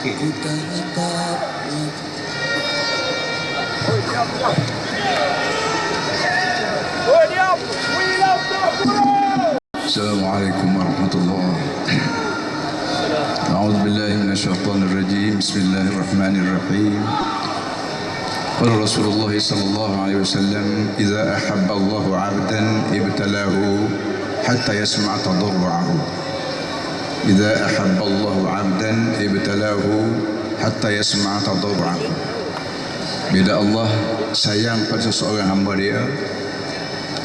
السلام عليكم ورحمة الله. أعوذ بالله من الشيطان الرجيم. بسم الله الرحمن الرحيم. قال رسول الله صلى الله عليه وسلم إذا أحب الله عبدا ابتلاه حتى يسمع تضرعه. إذا أحب الله عبدا ابتلاه حتى يسمع تضرعه Bila Allah sayang pada seorang hamba dia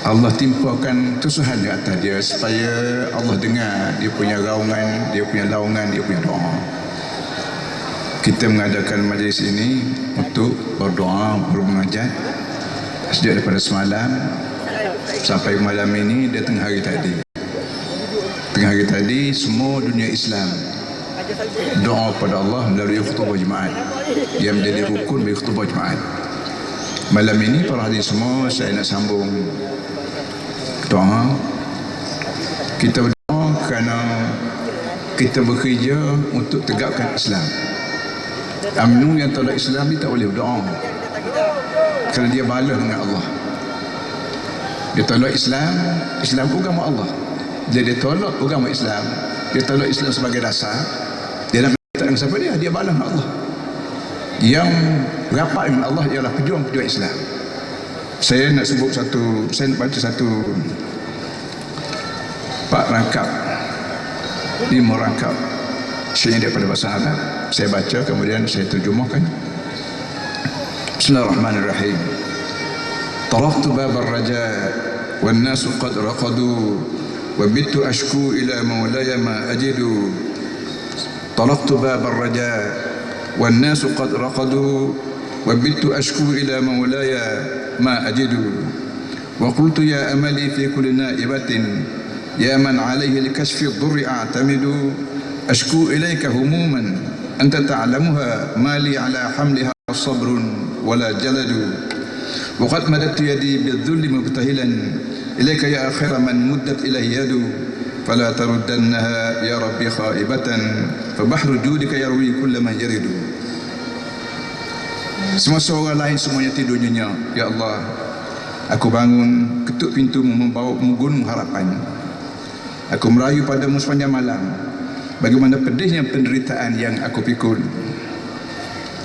Allah timpakan kesusahan di atas dia supaya Allah dengar dia punya raungan, dia punya laungan, dia punya doa. Kita mengadakan majlis ini untuk berdoa, bermunajat sejak daripada semalam sampai malam ini dan tengah hari tadi. Tengah hari tadi semua dunia Islam. Doa pada Allah melalui khutbah jemaat yang menjadi rukun bagi khutbah jemaat. Malam ini para hadirin semua saya nak sambung doa. Kita berdoa kerana kita bekerja untuk tegakkan Islam. UMNO yang tolak Islam dia tak boleh berdoa. Kerana dia balas dengan Allah. Dia tolak Islam Islam pun agama Allah dia, dia tolak agama Islam dia tolak Islam sebagai dasar dia nak minta dengan siapa dia dia balas dengan Allah yang rapat dengan Allah ialah pejuang-pejuang Islam saya nak sebut satu saya nak baca satu Pak rangkap lima rangkap syair daripada bahasa Arab saya baca kemudian saya terjemahkan Bismillahirrahmanirrahim طرقت باب الرجاء والناس قد رقدوا وبت أشكو إلى مولاي ما أجد. طرقت باب الرجاء والناس قد رقدوا. وبت أشكو إلى مولاي ما أجد. وقلت يا أملي في كل نائبة يا من عليه لكشف الضر أعتمد. أشكو إليك هموما أنت تعلمها ما لي على حملها صبر ولا جلد. وقد مددت يدي بالذل مبتهلا إليك يا خير من مدت إليه يد فلا تردنها يا ربي خائبة فبحر جودك يروي كل من يرد Semasa orang lain semuanya tidur nyenyak Ya Allah Aku bangun ketuk pintu membawa menggunung harapan Aku merayu padamu sepanjang malam Bagaimana pedihnya penderitaan yang aku pikul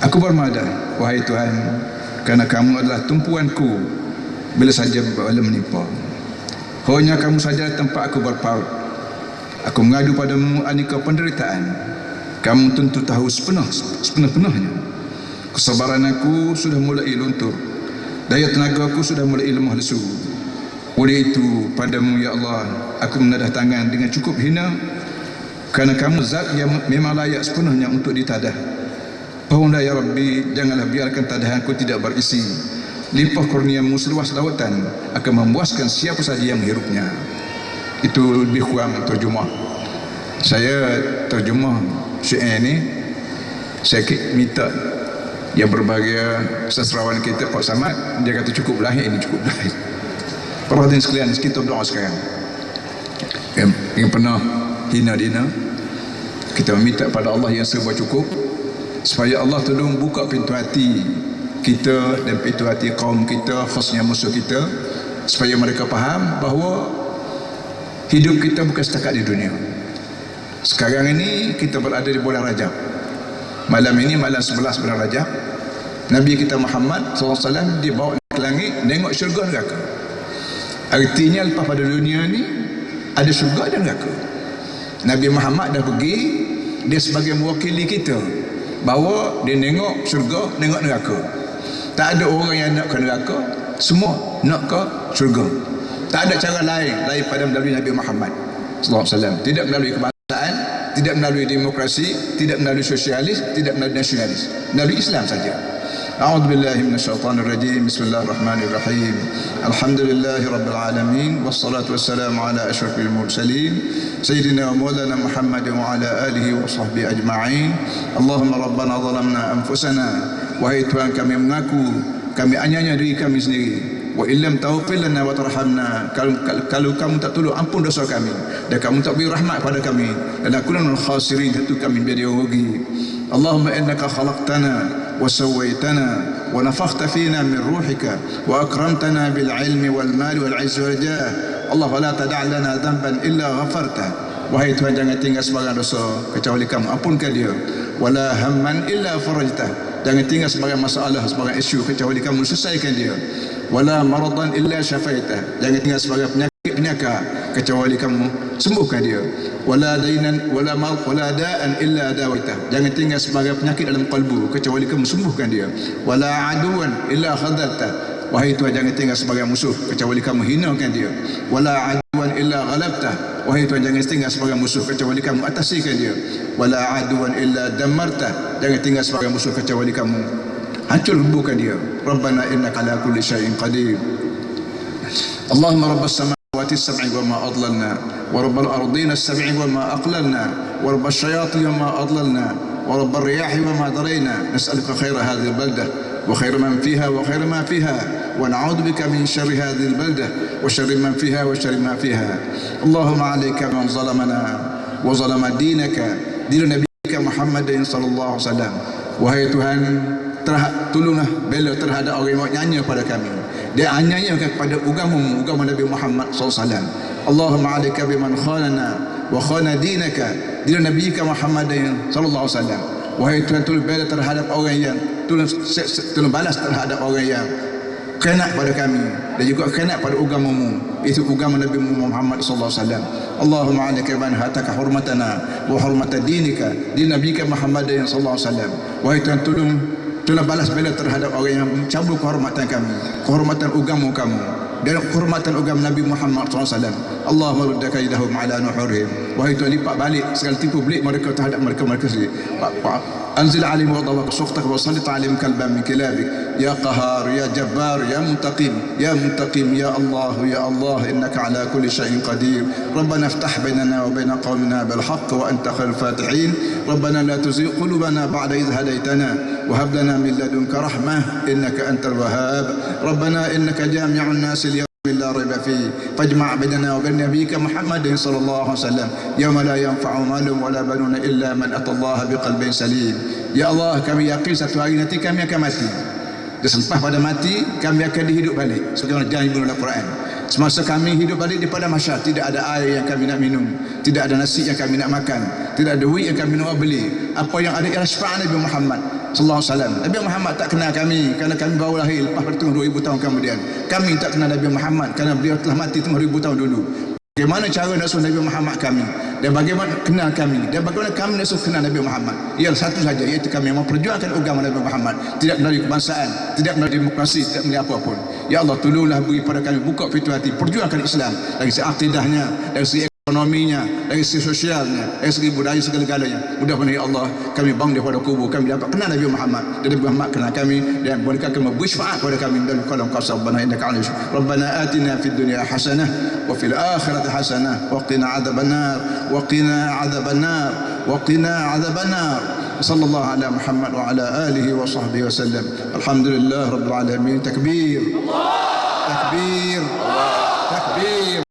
Aku bermada Wahai Tuhan kerana kamu adalah tumpuanku. Bila saja bala menimpa. Hanya kamu saja tempat aku berpaut. Aku mengadu padamu aneka penderitaan. Kamu tentu tahu sepenuh sepenuh-penuhnya. Kesabaran aku sudah mulai luntur. Daya tenaga aku sudah mulai lemah lesu. Oleh itu padamu ya Allah Aku menadah tangan dengan cukup hina. Kerana kamu zat yang memang layak sepenuhnya untuk ditadah Pahunda ya Rabbi Janganlah biarkan tadahanku tidak berisi. Limpah kurniamu seluas lautan Akan memuaskan siapa saja yang menghirupnya Itu lebih kurang terjemah. Saya terjemah syair ini Saya minta yang berbahagia sastrawan kita Pak Samad. Dia kata cukup lahir ini cukup lahir. Para hadirin sekalian kita berdoa sekarang. Yang, yang pernah hina dina kita meminta pada Allah yang serba cukup supaya Allah tolong buka pintu hati kita dan pintu hati kaum kita khasnya musuh kita supaya mereka faham bahawa hidup kita bukan setakat di dunia. Sekarang ini kita berada di bulan Rajab. Malam ini malam 11 bulan Rajab Nabi kita Muhammad SAW dibawa ke langit tengok syurga neraka. Artinya lepas pada dunia ni ada syurga dan neraka. Nabi Muhammad dah pergi dia sebagai mewakili kita bahawa dia tengok syurga tengok neraka. Tak ada orang yang nak ke neraka semua nak ke syurga. Tak ada cara lain lain pada melalui Nabi Muhammad SAW tidak melalui kebangsaan tidak melalui demokrasi tidak melalui sosialis tidak melalui nasionalis. Melalui Islam saja أعوذ بالله من الشيطان الرجيم بسم الله الرحمن الرحيم الحمد لله رب العالمين والصلاة والسلام على أشرف المرسلين سيدنا ومولانا محمد وعلى آله وصحبه أجمعين اللهم ربنا ظلمنا أنفسنا وهي Tuhan kami mengaku kami anyanya diri kami sendiri wa illam taghfir lana wa tarhamna kalau, kalau kamu tak tolong ampun dosa kami dan kamu tak beri rahmat pada kami dan aku khasirin itu kami menjadi rugi اللهم إنك خلقتنا وسويتنا ونفخت فينا من روحك وأكرمتنا بالعلم والمال والعز والجاه الله فلا تدع لنا ذنبا إلا غفرته وهي تهجا نتيجة سبغا دوسو كتولي كم أبون كاليو ولا هما إلا فرجته Jangan tinggal sebagai masalah, sebagai isu kecuali kamu selesaikan dia. Wala maradan illa syafaita. Jangan tinggal sebagai penyakit penyakit. Kecuali kamu sembuhkan dia. Wala dainan wala maut wala da'an illa dawaitah. Jangan tinggal sebarang penyakit dalam kalbu kecuali kamu sembuhkan dia. Wala aduan illa khadaltah. Wahai Tuhan jangan tinggal sebagai musuh kecuali kamu hinakan dia. Wala aduan illa ghalabtah. Wahai Tuhan jangan tinggal sebagai musuh kecuali kamu atasikan dia. Wala aduan illa damarta. Jangan tinggal sebagai musuh kecuali kamu hancur bukan dia. Rabbana innaka ala kulli syai'in qadir. Allahumma rabbas samawati السبع وما أضللنا ورب الأرضين السبع وما أقللنا ورب الشياطين وما أضللنا ورب الرياح وما درينا. نسألك خير هذه البلدة وخير من فيها وخير ما فيها ونعوذ بك من شر هذه البلدة وشر من فيها وشر ما فيها. اللهم عليك من ظلمنا وظلم دينك دين نبيك محمد صلى الله عليه وسلم. وهي تهان tolonglah بل ترهد orang يعني nyanyi pada kami. Dia nyanyi kepada agama agama Nabi Muhammad SAW Allahumma alika biman khanana wa khana dinaka din nabiyika Muhammad sallallahu alaihi wasallam. Wahai Tuhan tolong bela terhadap orang yang tolong balas terhadap orang yang kena pada kami dan juga kena pada agamamu itu agama Nabi Muhammad sallallahu alaihi wasallam. Allahumma alika man hataka hurmatana wa hurmata dinika din nabiyika Muhammad sallallahu alaihi wasallam. Tuhan tolong tolong balas bela terhadap orang yang mencabut kehormatan kami kehormatan agama kamu dan kehormatan agama Nabi Muhammad SAW Allahumma rudda kaidahum ala nuhurihim. Wahai Tuhan lipat balik segala tipu belik mereka terhadap mereka mereka sendiri أنزل عليهم وضوءك سخطك وسلط عليهم كلبا من كلابك يا قهار يا جبار يا منتقم يا منتقم يا الله يا الله إنك على كل شيء قدير ربنا افتح بيننا وبين قومنا بالحق وأنت خير الفاتحين ربنا لا تزغ قلوبنا بعد إذ هديتنا وهب لنا من لدنك رحمة إنك أنت الوهاب ربنا إنك جامع الناس لا ريب فيه فاجمع بيننا وبين نبيك محمد صلى الله عليه وسلم يوم لا ينفع مال ولا بنون الا من اتى الله بقلب سليم يا الله kami yakin satu hari nanti kami akan mati dan selepas pada mati kami akan dihidup balik sebagaimana janji dalam Quran semasa kami hidup balik daripada masyarakat tidak ada air yang kami nak minum tidak ada nasi yang kami nak makan tidak ada duit yang kami nak beli apa yang ada ialah syafaat Nabi Muhammad sallallahu alaihi wasallam. Nabi Muhammad tak kenal kami kerana kami baru lahir lepas bertemu 2000 tahun kemudian. Kami tak kenal Nabi Muhammad kerana beliau telah mati 3000 tahun dulu. Bagaimana cara nak suruh Nabi Muhammad kami dan bagaimana kenal kami dan bagaimana kami nak suruh kenal Nabi Muhammad ialah satu saja iaitu kami memperjuangkan agama Nabi Muhammad tidak melalui kebangsaan tidak melalui demokrasi tidak melalui apa pun ya Allah tolonglah beri pada kami buka pintu hati perjuangkan Islam segi akidahnya dari segi ekonominya, dari segi sosialnya, dari segi budaya segala-galanya. Mudah-mudahan Allah kami bang daripada kubur kami dapat kenal Nabi Muhammad dan Nabi Muhammad kenal kami dan bolehkah kami bersyafaat kepada kami dalam kalam qasab Rabbana innaka alim. Rabbana atina fid dunya hasanah wa fil akhirati hasanah wa qina adzabannar wa qina adzabannar wa qina adzabannar. صلى الله على محمد وعلى آله وصحبه وسلم الحمد لله رب العالمين تكبير تكبير تكبير